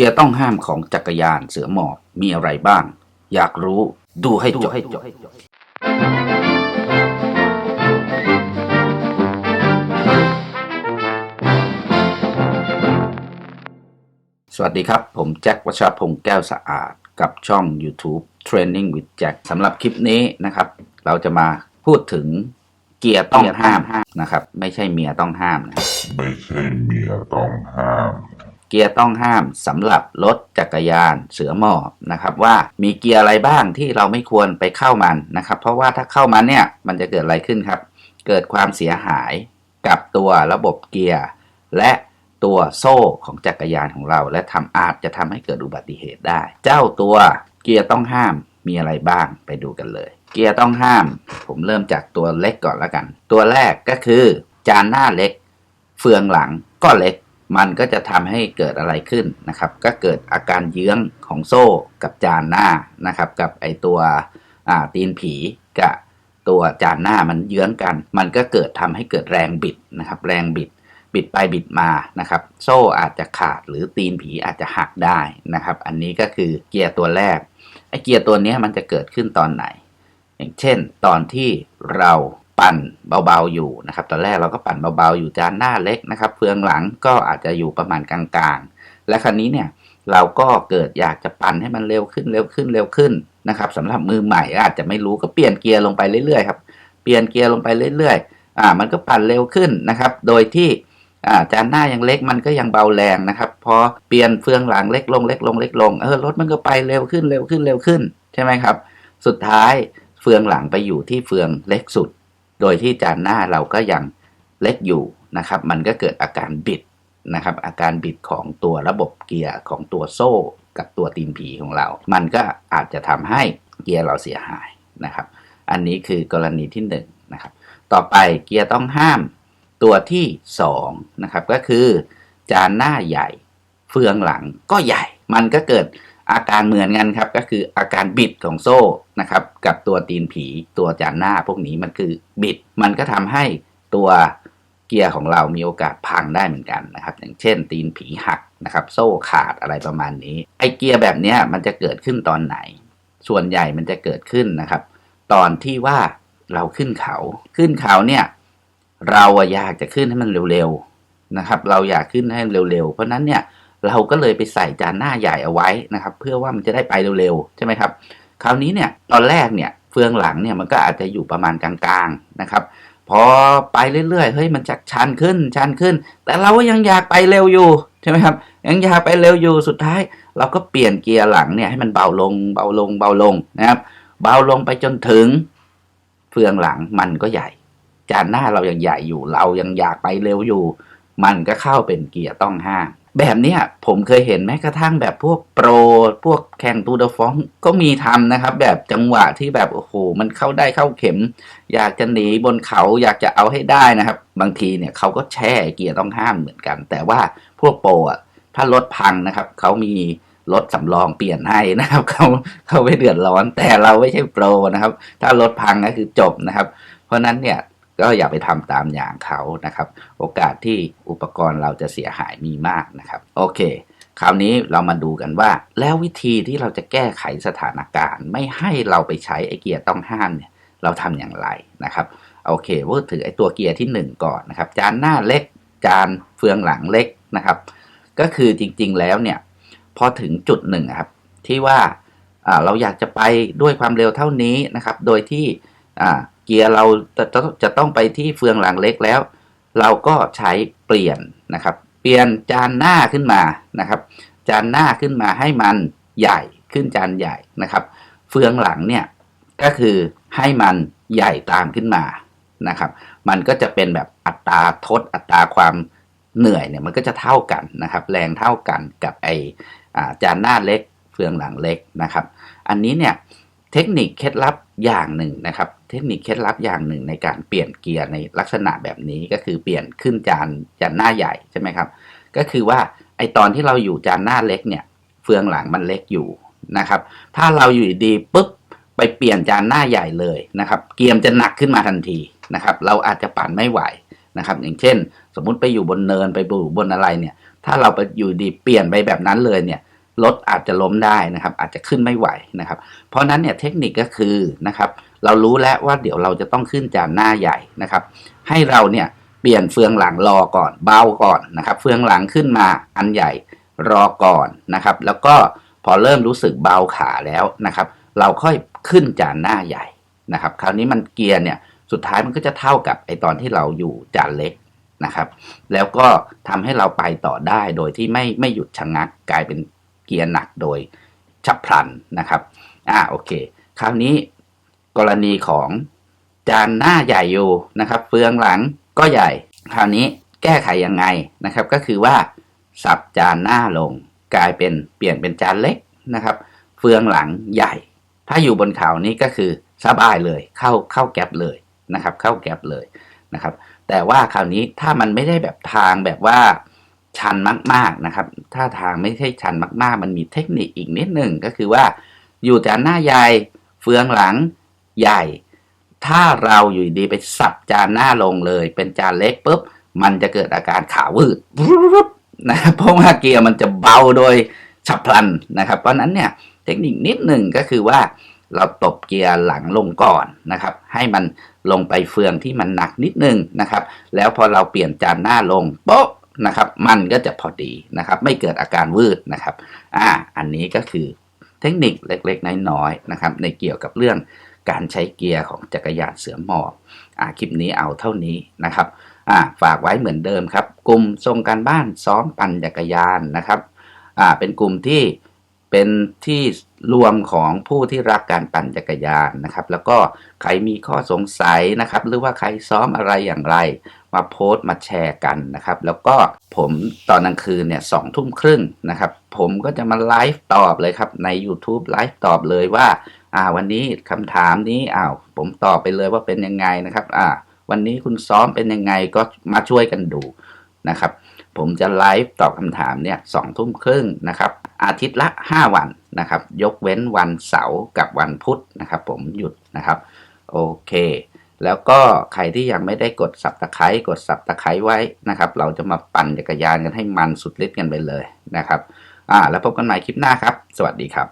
กียร์ต้องห้ามของจักรยานเสือหมอบมีอะไรบ้าง อยากรู้ดูให้จบสวัสดีครับ ผมแจ็ควัชรพงศ์แก้วสะอาด กับช่อง YouTube Training with Jack สำหรับคลิปนี้นะครับ เราจะมาพูดถึงเกียร์ต้องห้ามนะครับ ไม่ใช่เมียต้องห้ามนะครับไม่ใช่เมียต้องห้าม เกียร์ต้องห้ามสำหรับรถจักรยานเสือหมอบนะครับว่ามีเกียร์อะไรบ้างที่เราไม่ควรไปเข้ามันนะครับ เพราะว่าถ้าเข้ามันเนี่ยมันจะเกิดอะไรขึ้นครับ เกิดความเสียหายกับตัวระบบเกียร์และตัวโซ่ของจักรยานของเรา และทำอาจจะทำให้เกิดอุบัติเหตุได้ เจ้าตัวเกียร์ต้องห้ามมีอะไรบ้างไปดูกันเลย เกียร์ต้องห้าม ผมเริ่มจากตัวเล็กก่อนแล้วกัน ตัวแรกก็คือ จานหน้าเล็ก เฟืองหลังก็เล็ก มันก็จะทำให้เกิดอะไรขึ้นนะครับ ก็เกิดอาการเยื้องของโซ่กับจานหน้านะครับ กับไอตัวตีนผีกับตัวจานหน้ามันเยื้องกัน มันก็เกิดทำให้เกิดแรงบิดนะครับ แรงบิดบิดไปบิดมานะครับ โซ่อาจจะขาดหรือตีนผีอาจจะหักได้นะครับ อันนี้ก็คือเกียร์ตัวแรกไอเกียร์ตัวนี้มันจะเกิดขึ้นตอนไหน อย่างเช่น ตอนที่เรา ปั่นเบาๆอยู่นะครับ ตอนแรกเราก็ปั่นเบาๆอยู่จานหน้าเล็กนะครับเฟืองหลังก็อาจจะอยู่ประมาณกลางๆ และคราวนี้เนี่ยเราก็เกิดอยากจะปั่นให้มันเร็วขึ้นเร็วขึ้นเร็วขึ้นนะครับสำหรับมือใหม่อาจจะไม่รู้ก็เปลี่ยนเกียร์ลงไปเรื่อยๆครับเปลี่ยนเกียร์ลงไปเรื่อยๆอ่ามันก็ปั่นเร็วขึ้นนะครับ โดยที่อ่าจานหน้ายังเล็กมันก็ยังเบาแรงนะครับ พอเปลี่ยนเฟืองหลังเล็กลงเล็กลงเล็กลงเออรถมันก็ไปเร็วขึ้นเร็วขึ้นเร็วขึ้นใช่ไหมครับ สุดท้ายเฟืองหลังไปอยู่ที่เฟืองเล็กสุด โดยที่จานหน้าเราก็ยังเล็กอยู่นะครับ มันก็เกิดอาการบิดนะครับ อาการบิดของตัวระบบเกียร์ของตัวโซ่กับตัวตีนผีของเรา มันก็อาจจะทำให้เกียร์เราเสียหายนะครับ อันนี้คือกรณีที่1นงนะครับ ต่อไปเกียร์ต้องห้ามตัวที่2นะครับก็คือจานหน้าใหญ่เฟืองหลังก็ใหญ่ มันก็เกิด อาการเหมือนกันครับก็คืออาการบิดของโซ่นะครับ กับตัวตีนผีตัวจานหน้าพวกนี้มันคือบิด มันก็ทำให้ตัวเกียร์ของเรามีโอกาสพังได้เหมือนกันนะครับ อย่างเช่น ตีนผีหักนะครับ โซ่ขาดอะไรประมาณนี้ ไอเกียร์แบบนี้มันจะเกิดขึ้นตอนไหน ส่วนใหญ่มันจะเกิดขึ้นนะครับ ตอนที่ว่าเราขึ้นเขา ขึ้นเขาเนี่ย เราอยากจะขึ้นให้มันเร็วๆนะครับ เราอยากขึ้นให้เร็วๆ เพราะนั้นเนี่ย เราก็เลยไปใส่จานหน้าใหญ่เอาไว้นะครับ เพื่อว่ามันจะได้ไปเร็วๆใช่ไหมครับ คราวนี้เนี่ยตอนแรกเนี่ยเฟืองหลังเนี่ยมันก็อาจจะอยู่ประมาณกลางๆนะครับ พอไปเรื่อยๆเฮ้ยมันจะชันขึ้นชันขึ้น แต่เราก็ยังอยากไปเร็วอยู่ใช่ไหมครับยังอยากไปเร็วอยู่สุดท้าย เราก็เปลี่ยนเกียร์หลังเนี่ยให้มันเบาลงเบาลงเบาลงนะครับ เบาลงไปจนถึง เฟืองหลังมันก็ใหญ่ จานหน้าเรายังใหญ่อยู่ เรายังอยากไปเร็วอยู่ มันก็เข้าเป็นเกียร์ต้องห้าม แบบเนี้ยผมเคยเห็นแม้กระทั่งแบบพวกโปร พวกแข่งตูดฟองก็มีทำนะครับ แบบจังหวะที่แบบ โอ้โห มันเข้าได้เข้าเข็ม อยากจะหนีบนเขาอยากจะเอาให้ได้นะครับ บางทีเนี่ยเขาก็แช่เกียร์ต้องห้ามเหมือนกัน แต่ว่าพวกโปรอะถ้ารถพังนะครับ เขามีรถสำรองเปลี่ยนให้นะครับเขาเขาไม่เดือดร้อนแต่เราไม่ใช่โปรนะครับ ถ้ารถพังก็คือจบนะครับ เพราะนั้นเนี่ย ก็อย่าไปทำตามอย่างเขานะครับ โอกาสที่อุปกรณ์เราจะเสียหายมีมากนะครับ โอเค คราวนี้เรามาดูกันว่า แล้ววิธีที่เราจะแก้ไขสถานการณ์ ไม่ให้เราไปใช้ไอเกียร์ต้องห้ามเนี่ยเราทำอย่างไรนะครับ โอเคพูดถึงไอตัวเกียร์ที่ 1 ก่อนนะครับ จานหน้าเล็ก จานเฟืองหลังเล็กนะครับ ก็คือจริงๆแล้วเนี่ยพอถึงจุดหนึ่งครับที่ว่าเราอยากจะไปด้วยความเร็วเท่านี้นะครับ โดยที่ เกียร์เราจะจะต้องไปที่เฟืองหลังเล็กแล้ว เราก็ใช้เปลี่ยนนะครับ เปลี่ยนจานหน้าขึ้นมานะครับ จานหน้าขึ้นมาให้มันใหญ่ขึ้นจานใหญ่นะครับ เฟืองหลังเนี่ยก็คือให้มันใหญ่ตามขึ้นมานะครับ มันก็จะเป็นแบบอัตราทดอัตราความเหนื่อยเนี่ยมันก็จะเท่ากันนะครับ แรงเท่ากันกับไออจานหน้าเล็กเฟืองหลังเล็กนะครับ อันนี้เนี่ย เทคนิคเคล็ดลับอย่างหนึ่งนะครับ เทคนิคเคล็ดลับอย่างหนึ่งในการเปลี่ยนเกียร์ในลักษณะแบบนี้ก็คือเปลี่ยนขึ้นจานจานหน้าใหญ่ใช่ไหมครับ ก็คือว่าไอตอนที่เราอยู่จานหน้าเล็กเนี่ย เฟืองหลังมันเล็กอยู่นะครับ ถ้าเราอยู่ดีปุ๊บไปเปลี่ยนจานหน้าใหญ่เลยนะครับ เกียร์จะหนักขึ้นมาทันทีนะครับ เราอาจจะปั่นไม่ไหวนะครับ อย่างเช่น สมมุติไปอยู่บนเนินไปอยู่บนอะไรเนี่ย ถ้าเราไปอยู่ดีเปลี่ยนไปแบบนั้นเลยเนี่ย รถอาจจะล้มได้นะครับ อาจจะขึ้นไม่ไหวนะครับ เพราะนั้นเนี่ยเทคนิคก็คือนะครับเรารู้แล้วว่าเดี๋ยวเราจะต้องขึ้นจานหน้าใหญ่นะครับ ให้เราเนี่ยเปลี่ยนเฟืองหลังรอก่อนเบาก่อนนะครับ เฟืองหลังขึ้นมาอันใหญ่รอก่อนนะครับ แล้วก็พอเริ่มรู้สึกเบาขาแล้วนะครับ เราค่อยขึ้นจานหน้าใหญ่นะครับ คราวนี้มันเกียร์เนี่ยสุดท้ายมันก็จะเท่ากับไอตอนที่เราอยู่จานเล็กนะครับ แล้วก็ทำให้เราไปต่อได้โดยที่ไม่ไม่หยุดชะงักกลายเป็น เกียร์หนักโดยฉับพลันนะครับ อ่าโอเค คราวนี้กรณีของจานหน้าใหญ่อยู่นะครับ เฟืองหลังก็ใหญ่ คราวนี้แก้ไขยังไงนะครับ ก็คือว่าสับจานหน้าลง กลายเป็นเปลี่ยนเป็นจานเล็กนะครับ เฟืองหลังใหญ่ ถ้าอยู่บนเขานี้ก็คือสบายเลยเข้าเข้าแก๊ปเลยนะครับ เข้าแก๊ปเลยนะครับ แต่ว่าคราวนี้ถ้ามันไม่ได้แบบทางแบบว่า ชันมากๆนะครับ ถ้าทางไม่ใช่ชันมาก ๆ มันมีเทคนิคอีกนิดหนึ่งก็คือว่า อยู่จานหน้าใหญ่เฟืองหลังใหญ่ ถ้าเราอยู่ดีไปสับจานหน้าลงเลย เป็นจานเล็กปุ๊บมันจะเกิดอาการขาวืดนะครับเพราะว่าเกียร์มันจะเบาโดยฉับพลันนะครับ เพราะฉะนั้นเนี่ยเทคนิคนิดหนึ่งก็คือว่าเราตบเกียร์หลังลงก่อนนะครับ ให้มันลงไปเฟืองที่มันหนักนิดนึงนะครับ แล้วพอเราเปลี่ยนจานหน้าลงโป๊ะ นะครับ มันก็จะพอดีนะครับ ไม่เกิดอาการวืดนะครับ อ่า อันนี้ก็คือเทคนิคเล็กๆ น้อยๆนะครับ ในเกี่ยวกับเรื่องการใช้เกียร์ของจักรยานเสือหมอบอ่าคลิปนี้เอาเท่านี้นะครับอ่าฝากไว้เหมือนเดิมครับ กลุ่มทรงการบ้านซ้อมปั่นจักรยานนะครับอ่าเป็นกลุ่มที่ เป็นที่รวมของผู้ที่รักการปั่นจักรยานนะครับ แล้วก็ใครมีข้อสงสัยนะครับ หรือว่าใครซ้อมอะไรอย่างไร มาโพสต์มาแชร์กันนะครับ แล้วก็ผมตอนกลางคืนเนี่ยสองทุ่มครึ่งนะครับ ผมก็จะมาไลฟ์ตอบเลยครับใน YouTube ไลฟ์ตอบเลยว่าอ่าวันนี้คำถามนี้อ้าวผมตอบไปเลยว่าเป็นยังไงนะครับอ่าวันนี้คุณซ้อมเป็นยังไงก็มาช่วยกันดูนะครับ ผมจะไลฟ์ตอบคำถามเนี่ยสองทุ่มครึ่งนะครับ อาทิตย์ละ 5 วันนะครับ ยกเว้นวันเสาร์กับวันพุธนะครับ ผมหยุดนะครับโอเค แล้วก็ใครที่ยังไม่ได้กดสับตะไคร้กดสับตะไคร้ไว้นะครับ เราจะมาปั่นจักรยานกันให้มันสุดฤทธิ์กันไปเลยนะครับอ่าแล้วพบกันใหม่คลิปหน้าครับ สวัสดีครับ